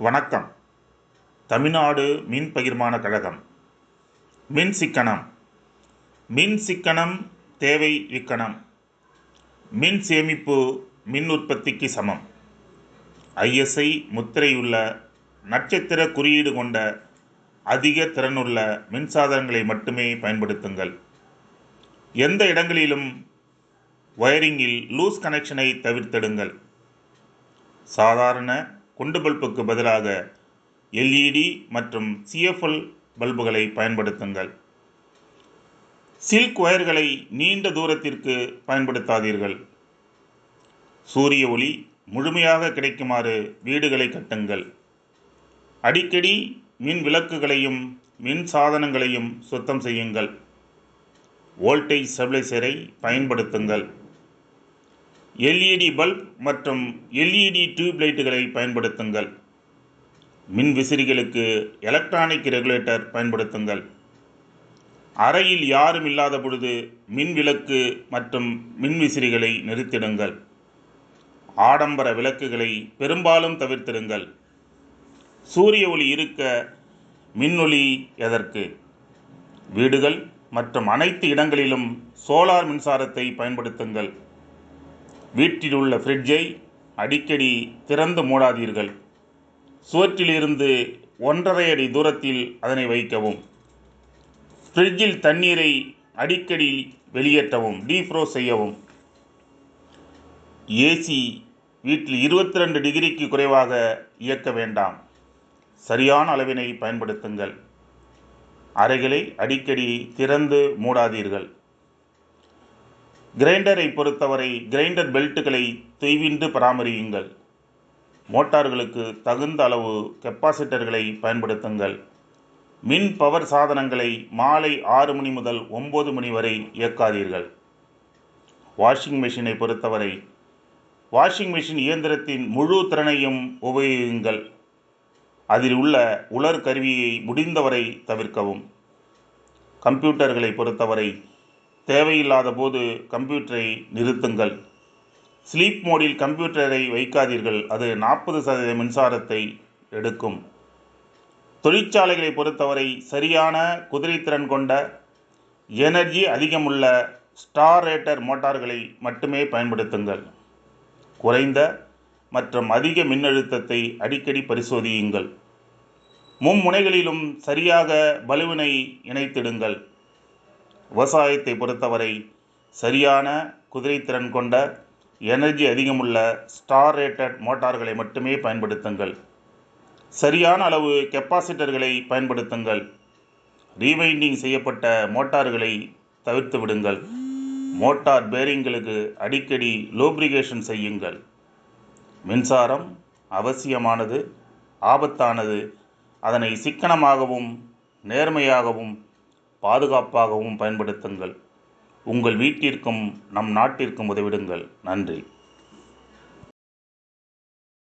வணக்கம். தமிழ்நாடு மின் பகிர்மான கழகம். மின் சிக்கனம். மின் சிக்கனம் தேவை இக்கணம். மின் சேமிப்பு மின் உற்பத்திக்கு சமம். ஐஎஸ்ஐ முத்திரையுள்ள நட்சத்திர குறியீடு கொண்ட அதிக திறனுள்ள மின்சாதனங்களை மட்டுமே பயன்படுத்துங்கள். எந்த இடங்களிலும் ஒயரிங்கில் லூஸ் கனெக்ஷனை தவிர்த்திடுங்கள். சாதாரண குண்டு பல்புக்கு பதிலாக எல்இடி மற்றும் சிஎஃப்எல் பல்புகளை பயன்படுத்துங்கள். சில்க் ஒயர்களை நீண்ட தூரத்திற்கு பயன்படுத்தாதீர்கள். சூரிய ஒளி முழுமையாக கிடைக்குமாறு வீடுகளை கட்டுங்கள். அடிக்கடி மின் விளக்குகளையும் மின் சாதனங்களையும் சுத்தம் செய்யுங்கள். வோல்டேஜ் ஸ்டெபிளைசரை பயன்படுத்துங்கள். எல்இடி பல்ப் மற்றும் எல்இடி டியூப் லைட்டுகளை பயன்படுத்துங்கள். மின் விசிறிகளுக்கு எலக்ட்ரானிக் ரெகுலேட்டர் பயன்படுத்துங்கள். அறையில் யாரும் இல்லாத பொழுது மின் விளக்கு மற்றும் மின் விசிறிகளை நிறுத்திடுங்கள். ஆடம்பர விளக்குகளை பெரும்பாலும் தவிர்த்திடுங்கள். சூரிய ஒளி இருக்க மின்னொளி எதற்கு? வீடுகள் மற்றும் அனைத்து இடங்களிலும் சோலார் மின்சாரத்தை பயன்படுத்துங்கள். வீட்டில் உள்ள ஃப்ரிட்ஜை அடிக்கடி திறந்து மூடாதீர்கள். சுவற்றிலிருந்து ஒன்றரை அடி தூரத்தில் அதனை வைக்கவும். ஃப்ரிட்ஜில் தண்ணீரை அடிக்கடி வெளியேற்றவும் டீஃப்ரோ செய்யவும். ஏசி வீட்டில் இருபத்தி ரெண்டு டிகிரிக்கு குறைவாக இயக்க வேண்டாம். சரியான அளவினை பயன்படுத்துங்கள். அறைகளை அடிக்கடி திறந்து மூடாதீர்கள். கிரைண்டரை பொறுத்தவரை கிரைண்டர் பெல்ட்டுகளை தொய்வின்றி பராமரியுங்கள். மோட்டார்களுக்கு தகுந்த அளவு கெப்பாசிட்டர்களை பயன்படுத்துங்கள். மின் பவர் சாதனங்களை மாலை ஆறு மணி முதல் ஒம்பது மணி வரை இயக்காதீர்கள். வாஷிங் மிஷினை பொறுத்தவரை வாஷிங் மிஷின் இயந்திரத்தின் முழு திறனையும் உபயோகிங்கள் அதில் உள்ள உலர் கருவியை முடிந்தவரை தவிர்க்கவும். கம்ப்யூட்டர்களை பொறுத்தவரை தேவையில்லாத போது கம்ப்யூட்டரை நிறுத்துங்கள். ஸ்லீப் மோடில் கம்ப்யூட்டரை வைக்காதீர்கள். அது நாற்பது சதவீத மின்சாரத்தை எடுக்கும். தொழிற்சாலைகளை பொறுத்தவரை சரியான குதிரைத்திறன் கொண்ட எனர்ஜி அதிகமுள்ள ஸ்டார் ரேட்டர் மோட்டார்களை மட்டுமே பயன்படுத்துங்கள். குறைந்த மற்றும் அதிக மின்னழுத்தத்தை அடிக்கடி பரிசோதியுங்கள். மும்முனைகளிலும் சரியாக பலுவினை இணைத்திடுங்கள். விவசாயத்தை பொறுத்தவரை சரியான குதிரைத்திறன் கொண்ட எனர்ஜி அதிகமுள்ள ஸ்டார் ரேட்டட் மோட்டார்களை மட்டுமே பயன்படுத்துங்கள். சரியான அளவு கெப்பாசிட்டர்களை பயன்படுத்துங்கள். ரீவைண்டிங் செய்யப்பட்ட மோட்டார்களை தவிர்த்து விடுங்கள். மோட்டார் பேரிங்களுக்கு அடிக்கடி லூப்ரிகேஷன் செய்யுங்கள். மின்சாரம் அவசியமானது ஆபத்தானது. அதனை சிக்கனமாகவும் நேர்மையாகவும் பாதுகாப்பாகவும் பயன்படுத்துங்கள். உங்கள் வீட்டிற்கும் நம் நாட்டிற்கும் உதவிடுங்கள். நன்றி.